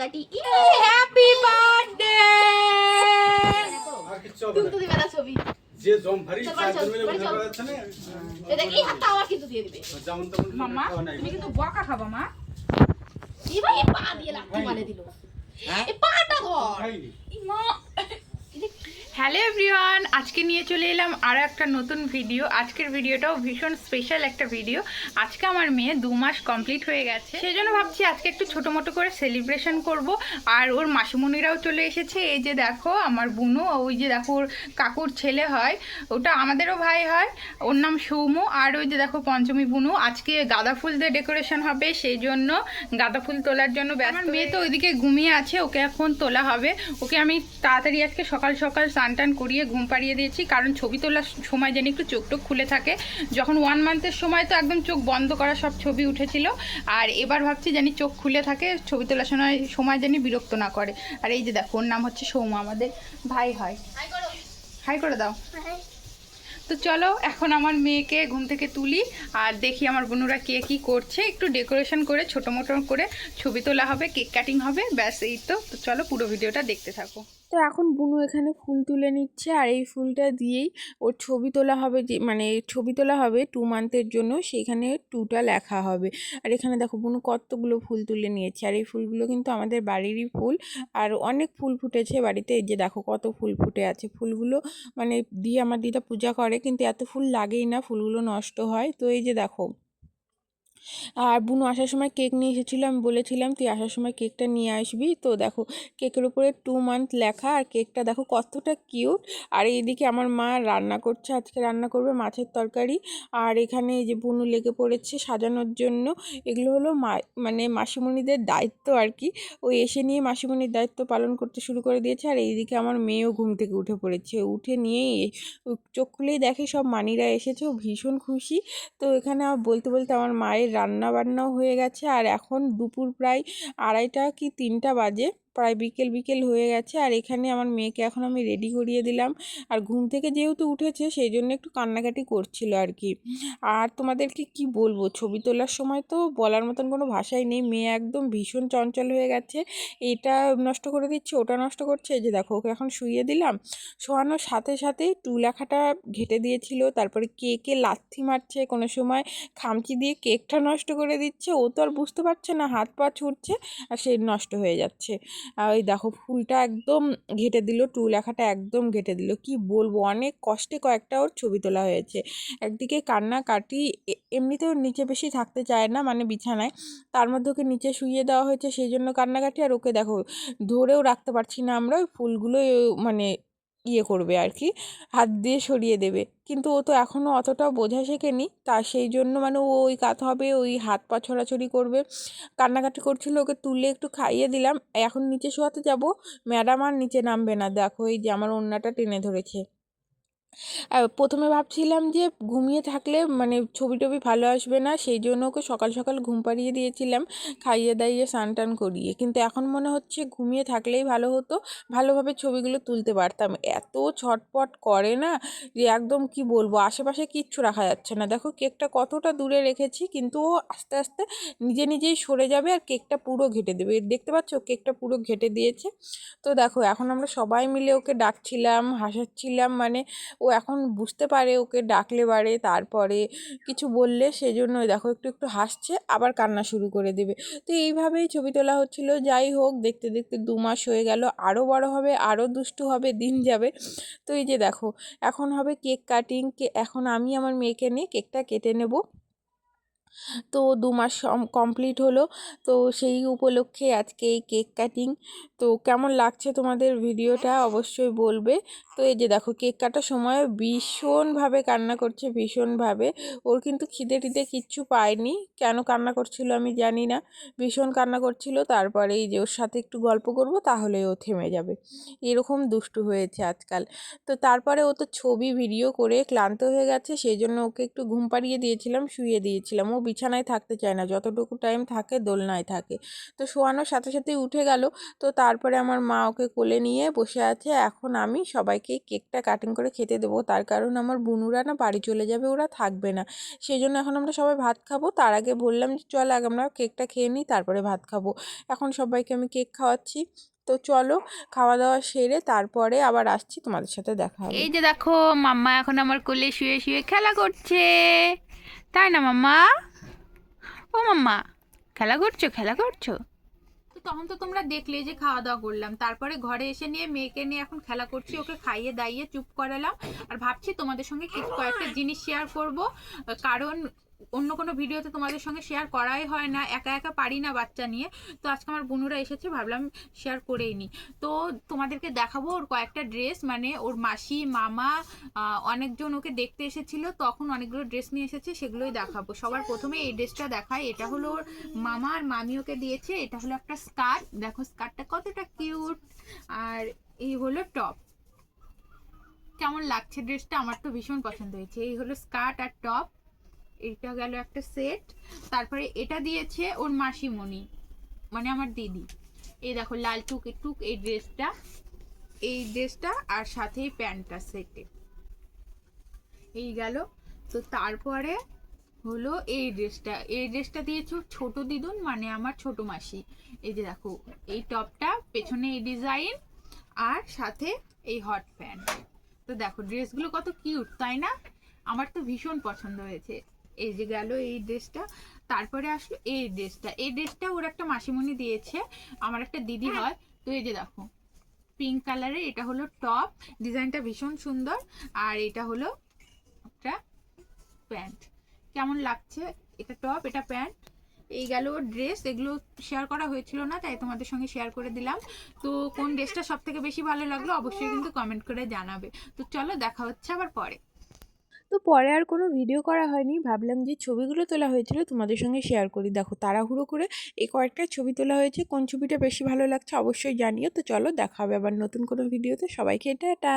কাটি happy birthday দিবে না। ছবি। যে জম ভারী মিলে বুঝতে না এটা কিন্তু দিয়ে দিবে। যেমন তেমন মামা। তুমি কিন্তু বকা খাবা মা। পা দিয়ে লাথি মারে দিল। এই পাটা ধর। হ্যালো এভরিওয়ান আজকে নিয়ে চলে এলাম আরও একটা নতুন ভিডিও। আজকের ভিডিওটাও ভীষণ স্পেশাল একটা ভিডিও। আজকে আমার মেয়ে দু মাস কমপ্লিট হয়ে গেছে। সেই জন্য ভাবছি আজকে একটু ছোটো মোটো করে সেলিব্রেশন করব। আর ওর মাসিমণিরাও চলে এসেছে। এই যে দেখো আমার বুনু ওই যে দেখো ওর কাকুর ছেলে হয়। ওটা আমাদেরও ভাই হয়। ওর নাম সৌম্য। আর ওই যে দেখো পঞ্চমী বুনু। আজকে গাঁদা ফুল দিয়ে ডেকোরেশন হবে। সেই জন্য গাঁদা ফুল তোলার জন্য ব্যস্ত। আমার মেয়ে তো ওইদিকে ঘুমিয়ে আছে। ওকে এখন তোলা হবে। ওকে আমি তাড়াতাড়ি আজকে সকাল সকাল স্নান টান করিয়ে ঘুম পাড়িয়ে দিয়েছি। কারণ ছবি তোলার সময় যেন একটু চোখ টোক খুলে থাকে। যখন ওয়ান মান্থের সময় তো একদম চোখ বন্ধ করা সব ছবি উঠেছিল। আর এবার ভাবছি জানি চোখ খুলে থাকে ছবি তোলার সময় সময় জানি বিরক্ত না করে। আর এই যে দেখো ওর নাম হচ্ছে সৌমা আমাদের ভাই হয়। হাই করে। দাও। তো চলো এখন আমার মেয়েকে ঘুম থেকে তুলি আর দেখি আমার বোনুরা কে কি করছে। একটু ডেকোরেশন করে ছোটো মোটো করে ছবি তোলা হবে কেক কাটিং হবে ব্যাস এই তো। তো চলো পুরো ভিডিওটা দেখতে থাকো। তো এখন বুনু এখানে ফুল তুলে নিচ্ছে আর এই ফুলটা দিয়েই ওর ছবি তোলা হবে যে মানে ছবি তোলা হবে টু মান্থের জন্য। সেখানে টুটা লেখা হবে। আর এখানে দেখো বুনু কতগুলো ফুল তুলে নিয়েছে। আর এই ফুলগুলো কিন্তু আমাদের বাড়িরই ফুল। আর অনেক ফুল ফুটেছে বাড়িতে। এই যে দেখো কত ফুল ফুটে আছে। ফুলগুলো মানে দিয়ে আমার দিদা পূজা করে, কিন্তু এত ফুল লাগেই না। ফুলগুলো নষ্ট হয়। তো এই যে দেখো আর বুনু আসার সময় কেক নিয়ে এসেছিল, আমি বলেছিলাম, তুই আসার সময় কেকটা নিয়ে আসবি। তো দেখো, কেকের উপরে টু মান্থ লেখা, আর কেকটা দেখো কতটা কিউট আর এইদিকে আমার মা রান্না করছে, আজকে রান্না করবে মাছের তরকারি। আর এখানে এই যে বুনু লেগে পড়েছে সাজানোর জন্য, এগুলো হলো মা মানে মাসিমণিদের দায়িত্ব আর কি। ওই এসে নিয়ে মাসিমণির দায়িত্ব পালন করতে শুরু করে দিয়েছে। আর এইদিকে আমার মেয়েও ঘুম থেকে উঠে পড়েছে। উঠে নিয়েই চোখ খুলেই দেখে সব মানিরা এসেছে। ও ভীষণ খুশি। তো এখানে বলতে বলতে আমার মায়ের রান্না বান্নাও হয়ে গেছে। আর এখন দুপুর প্রায় আড়াইটা কি তিনটা বাজে। প্রায় বিকেল বিকেল হয়ে গেছে আর এখানে আমার মেয়েকে এখন আমি রেডি করিয়ে দিলাম। আর ঘুম থেকে যেহেতু উঠেছে সেই জন্য একটু কান্নাকাটি করছিল আর কি আর তোমাদেরকে কি বলব? ছবি তোলার সময় তো বলার মতন কোনো ভাষাই নেই। মেয়ে একদম ভীষণ চঞ্চল হয়ে গেছে। এটা নষ্ট করে দিচ্ছে, ওটা নষ্ট করছে। যে দেখো, ওকে এখন শুইয়ে দিলাম। শোয়ানোর সাথে সাথে টু লেখাটা ঘেটে দিয়েছিল। তারপরে কেকে লাথি মারছে কোনো সময়। খামচি দিয়ে কেকটা নষ্ট করে দিচ্ছে। ও তো আর বুঝতে পারছে না, হাত পা ছুটছে আর সে নষ্ট হয়ে যাচ্ছে। আর ওই দেখো ফুলটা একদম ঘেটে দিল টু লেখাটা একদম ঘেটে দিল। কি বলব? অনেক কষ্টে কয়েকটা ওর ছবি তোলা হয়েছে। একদিকে কান্নাকাটি এমনিতে ওর নিচে বেশি থাকতে চায় না মানে বিছানায়। তার মধ্যে ওকে নিচে শুইয়ে দেওয়া হয়েছে, সেই জন্য কান্নাকাটি আর ওকে দেখো, ধরেও রাখতে পারছি না আমরা ওই ফুলগুলো মানে ইয়ে করবে আর কি হাত দিয়ে সরিয়ে দেবে। কিন্তু ও তো এখনও অতটা বোঝা শেখেনি। তা সেই জন্য মানে ও ওই কাত হবে, ওই হাত পা ছড়াছড়ি করবে। কান্নাকাটি করছিল, ওকে তুলে একটু খাইয়ে দিলাম। এখন নিচে শোয়াতে যাব। ম্যাডাম আর নিচে নামবে না। দেখো এই যে আমার ওড়নাটা টেনে ধরেছে। প্রথমে ভাবছিলাম যে ঘুমিয়ে থাকলে মানে ছবি টবি ভালো আসবে না, সেই জন্য ওকে সকাল সকাল ঘুম পাড়িয়ে দিয়েছিলাম, খাইয়ে দাইয়ে স্নান টান করিয়ে। কিন্তু এখন মনে হচ্ছে ঘুমিয়ে থাকলেই ভালো হতো, ভালোভাবে ছবিগুলো তুলতে পারতাম। এত ছটপট করে না যে একদম কি বলব, আশেপাশে কিচ্ছু রাখা যাচ্ছে না। দেখো কেকটা কতটা দূরে রেখেছি, কিন্তু ও আস্তে আস্তে নিজে নিজেই সরে যাবে আর কেকটা পুরো ঘেটে দেবে। দেখতে পাচ্ছ কেকটা পুরো ঘেটে দিয়েছে। তো দেখো এখন আমরা সবাই মিলে ওকে ডাকছিলাম, হাসাচ্ছিলাম মানে ও এখন বুঝতে পারে, ওকে ডাকলে বাড়ে তারপরে কিছু বললে সেজন্য দেখো একটু একটু হাসছে, আবার কান্না শুরু করে দেবে। তো এইভাবেই ছবি তোলা হচ্ছিল। যাই হোক, দেখতে দেখতে দু মাস হয়ে গেল আরও বড় হবে আরও দুষ্টু হবে, দিন যাবে। তো এই যে দেখো, এখন হবে কেক কাটিং, কে, এখন আমি আমার মেয়েকে নিয়ে কেকটা কেটে নেব। তো দু মাস কমপ্লিট হলো। তো সেই উপলক্ষে আজকে এই কেক কাটিং তো কেমন লাগছে তোমাদের ভিডিওটা অবশ্যই বলবে। তো এই যে দেখো, কেক কাটার সময় ভীষণভাবে কান্না করছে, ভীষণভাবে। ওর কিন্তু খিদে টিদে কিচ্ছু পায়নি। কেন কান্না করছিল আমি জানি না। ভীষণ কান্না করছিল। তারপরে এই যে ওর সাথে একটু গল্প করব, তাহলে ও থেমে যাবে। এরকম দুষ্টু হয়েছে আজকাল। তো তারপরে ও তো ছবি ভিডিও করে ক্লান্ত হয়ে গেছে। সেই জন্য ওকে একটু ঘুম পাড়িয়ে দিয়েছিলাম শুয়ে দিয়েছিলাম। ও বিছানায় থাকতে চায় না। যতটুকু টাইম থাকে, দোলনায় থাকে। তো শোয়ানোর সাথে সাথেই উঠে গেল। তো তারপরে আমার মা ওকে কোলে নিয়ে বসে আছে। এখন আমি সবাইকে কেকটা কাটিং করে খেতে দেবো। তার কারণ আমার বুনুরা না বাড়ি চলে যাবে, ওরা থাকবে না। সেই জন্য এখন আমরা সবাই ভাত খাব। তার আগে বললাম যে, চল আগে আমরা কেকটা খেয়ে নিই, তারপরে ভাত খাব। এখন সবাইকে আমি কেক খাওয়াচ্ছি। তো চলো খাওয়া দাওয়া সেরে তারপরে আবার আসছি। তোমাদের সাথে দেখা হবে। এই যে দেখো, মাম্মা এখন আমার কোলে শুয়ে শুয়ে খেলা করছে। তাই না, মাম্মা? ও মাম্মা খেলা করছ খেলা করছ? তো তখন তো তোমরা দেখলে যে খাওয়া দাওয়া করলাম। তারপরে ঘরে এসে নিয়ে মেয়েকে নিয়ে এখন খেলা করছি, ওকে খাইয়ে দাইয়ে চুপ করালাম। আর ভাবছি তোমাদের সঙ্গে কিছু কয়েকটা জিনিস শেয়ার করব। কারণ অন্য কোনো ভিডিওতে তোমাদের সঙ্গে শেয়ার করাই হয় না, একা একা পারি না বাচ্চা নিয়ে। তো আজকে আমার বোনুরা এসেছে, ভাবলাম শেয়ার করেই নি। তো তোমাদেরকে দেখাবো ওর কয়েকটা ড্রেস মানে ওর মাসি, মামা অনেকজন ওকে দেখতে এসেছিল, তখন অনেকগুলো ড্রেস নিয়ে এসেছে, সেগুলোই দেখাবো। সবার প্রথমে এই ড্রেসটা দেখায় এটা হলো ওর মামা আর মামি ওকে দিয়েছে, এটা হলো একটা স্কার্ট দেখো স্কার্টটা কতটা কিউট আর এই হলো টপ কেমন লাগছে ড্রেসটা আমার তো ভীষণ পছন্দ হয়েছে। এই হলো স্কার্ট আর টপ এটা গেল একটা সেট তারপরে এটা দিয়েছে ওর মাসিমণি মানে আমার দিদি। এই দেখো লাল টুক টুক, এই ড্রেসটা এই ড্রেসটা আর সাথে এই প্যান্টটা সেটে এই গেল। তো তারপরে হলো এই ড্রেসটা এই ড্রেসটা দিয়েছে ছোট দিদুন মানে আমার ছোট মাসি। এই যে দেখো, এই টপটা, পেছনে এই ডিজাইন আর সাথে এই হট প্যান্ট তো দেখো ড্রেসগুলো কত কিউট তাই না? আমার তো ভীষণ পছন্দ হয়েছে। এই যে গেল এই ড্রেসটা। তারপরে আসলো এই ড্রেসটা। এই ড্রেসটা ওর একটা মাসিমণি দিয়েছে। আমার একটা দিদি হয়। তো এই যে দেখো পিঙ্ক কালারের এটা হলো টপ ডিজাইনটা ভীষণ সুন্দর। আর এটা হলো একটা প্যান্ট কেমন লাগছে? এটা টপ এটা প্যান্ট এই গেল ড্রেস এগুলো শেয়ার করা হয়েছিল না তাই তোমাদের সঙ্গে শেয়ার করে দিলাম। তো কোন ড্রেসটা সব থেকে বেশি ভালো লাগল অবশ্যই কিন্তু কমেন্ট করে জানাবে। তো চলো দেখা হচ্ছে আবার পরে। তো পরে আর কোনো ভিডিও করা হয়নি। ভাবলাম যে ছবিগুলো তোলা হয়েছিল তোমাদের সঙ্গে শেয়ার করি। দেখো তাড়াহুড়ো করে এই কয়েকটা ছবি তোলা হয়েছে। কোন ছবিটা বেশি ভালো লাগছে অবশ্যই জানিও। তো চলো দেখা হবে আবার নতুন কোনো ভিডিওতে সবাইকে টাটা।